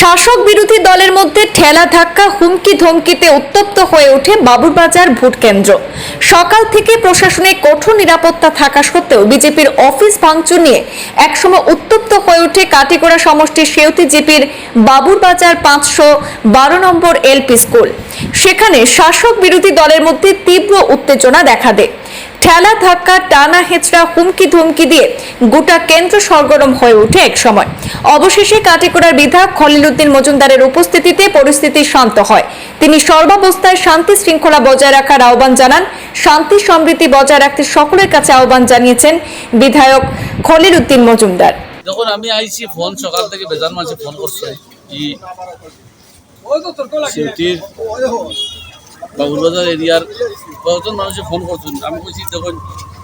শাসক বিরোধী দলের মধ্যে ঠেলা ধাক্কা, হুমকি ধমকিতে উত্তপ্ত হয়ে ওঠে বাবুরবাজার ভোট কেন্দ্র। সকাল থেকে প্রশাসনে কঠোর নিরাপত্তা থাকা সত্ত্বেও বিজেপির অফিস ভাঙচুর নিয়ে একসময় উত্তপ্ত হয়ে ওঠে কাটিগড়া সমষ্টির সেউতি জিপির বাবুরবাজার পাঁচশো বারো নম্বর এলপি স্কুল। সেখানে শাসক বিরোধী দলের মধ্যে তীব্র উত্তেজনা দেখা দেয়। ঠেলা ধাক্কা টানা হেঁচড়া হুমকি ধুমকি দিয়ে গোটা কেন্দ্র সরগরম হয়ে ওঠে এক সময়। অবশেষে কাটিকোড়ার বিধায়ক খলিলুদ্দিন মজুমদারের উপস্থিতিতে পরিস্থিতি শান্ত হয়। তিনি সর্বাবস্থায় শান্তি শৃঙ্খলা বজায় রাখার আহ্বান জানান। শান্তি সমৃদ্ধি বজায় রাখতে সকলের কাছে আহ্বান জানিয়েছেন বিধায়ক খলিলুদ্দিন মজুমদার। যখন আমি আইছি ফোন সকাল থেকে বেজান মাসে ফোন করছে। বাবুলবাজার এরিয়ার কয়েকজন মানুষে ফোন করছেন। আমি বলছি, দেখুন,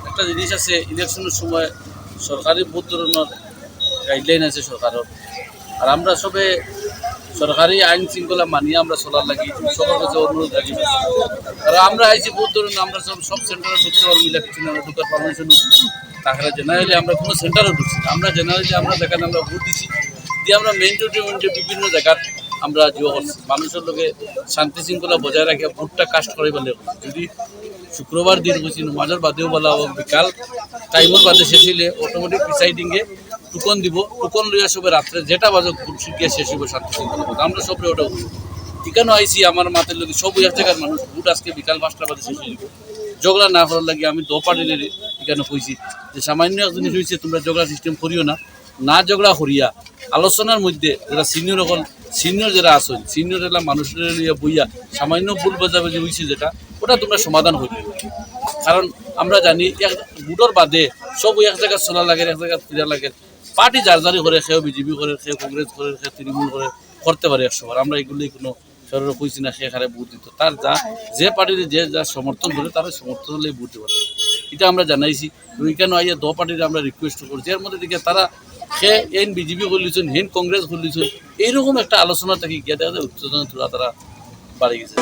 একটা জিনিস আছে ইলেকশনের সময় সরকারি বহুত ধরনের গাইডলাইন আছে সরকারের। আর আমরা সবে সরকারি আইন শৃঙ্খলা মানিয়ে আমরা চলার লাগি, সবার কাছে অনুরোধ রাখি। আর আমরা আইছি বহুত ধরুন, আমরা সব সব সেন্টারে ঢুকতে পারব ইলেকশন ঢুকার পারমিশন তাছাড়া জেনারেলি আমরা কোনো সেন্টারে ঢুকছি। আমরা জেনারেলি আমরা যেখানে আমরা ভোট দিচ্ছি দিয়ে আমরা মেইন রোডে বিভিন্ন জায়গার আমরা মানুষের লোকে শান্তি শৃঙ্খলা বজায় রাখে ভোটটা কাস্ট করে বলে যদি শুক্রবার দিন হয়েছি নমাজের বাদেও বলা হোক বিকাল টাইমের বাদে শেষ হইলে অটোমেটিক প্রিসাইডিংয়ে টুকন দিব। টুকন লইয়া সবে রাত্রে যেটা বাজে ভোট গিয়ে শেষ হইব শান্তি শৃঙ্খলা কথা আমরা সবরে ওটা এখানেও আইসি আমার মাথার লোক সব এক জায়গার মানুষ, ভোট আজকে বিকাল পাঁচটা বাজে শেষ যাব। ঝগড়া না করার লাগে আমি দো পার্টির এখানে কইছি। যে সামান্য এক জিনিস হয়েছে তোমরা ঝগড়া সিস্টেম করিও না। না ঝগড়া করিয়া আলোচনার মধ্যে যারা সিনিয়র এখন সিনিয়র যারা আসেন সিনিয়র এলা মানুষের লইয়া বইয়া সামান্য ভুল বাজাবাজি হয়েছে যেটা, ওটা তোমরা সমাধান হইবে। কারণ আমরা জানি, এক ভোটর বাদে সব এক জায়গায় চলা লাগে, এক জায়গায় ফিরা লাগে। পার্টি যার যারই করে, সেও বিজেপি করে সে কংগ্রেস করে সে তৃণমূল করে, করতে পারে একশোবার আমরা এগুলি কোনো সরকার কইছি না, সে হারে ভোট দিত। তার যা, যে পার্টিতে যে যা সমর্থন করে তারা সমর্থন হলেই ভোট দেবে এটা আমরা জানাইছি। ওইখানে আইয়া দ পার্টির আমরা রিকোয়েস্ট করছি। এর মধ্যে দিকে তারা সে এন বিজেপি করলিছেন হেন কংগ্রেস করলিছেন এইরকম একটা আলোচনা থেকে গিয়ে দেখা যায় উত্তেজনা তারা বাড়ি গেছে।